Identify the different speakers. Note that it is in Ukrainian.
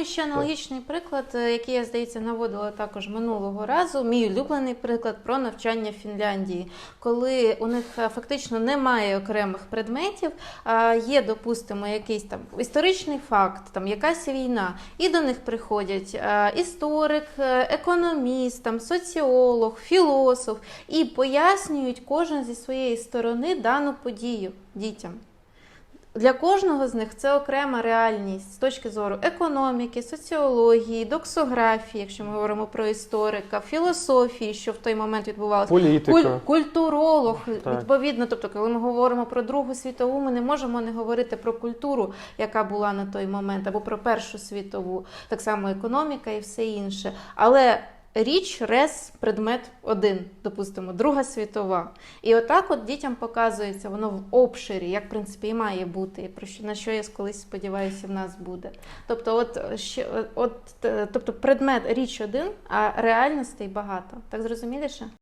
Speaker 1: і ще аналогічний приклад, е, який я здається наводила також минулого разу. Мій улюблений приклад про навчання в Фінляндії, коли у них е, фактично немає окремих предметів, а є, допустимо, якийсь там історичний факт, там якась війна, і до них приходять е, історик, економіст, там соціолог, філософ і пояснюють кожен зі своєї сторони дану подію дітям. Для кожного з них це окрема реальність з точки зору економіки, соціології, доксографії, якщо ми говоримо про історика, філософії, що в той момент відбувалося.
Speaker 2: Політика.
Speaker 1: Куль- культуролог,
Speaker 2: Так.
Speaker 1: відповідно, тобто, коли ми говоримо про Другу світову, ми не можемо не говорити про культуру, яка була на той момент, або про Першу світову, так само економіка і все інше. Але річ, рес, предмет один, допустимо, Друга світова. І отак от дітям показується воно в обширі, як в принципі і має бути, і про що на що я колись сподіваюся, в нас буде. Тобто, от що от, е, тобто предмет річ один, а реальностей багато. Так зрозуміліше?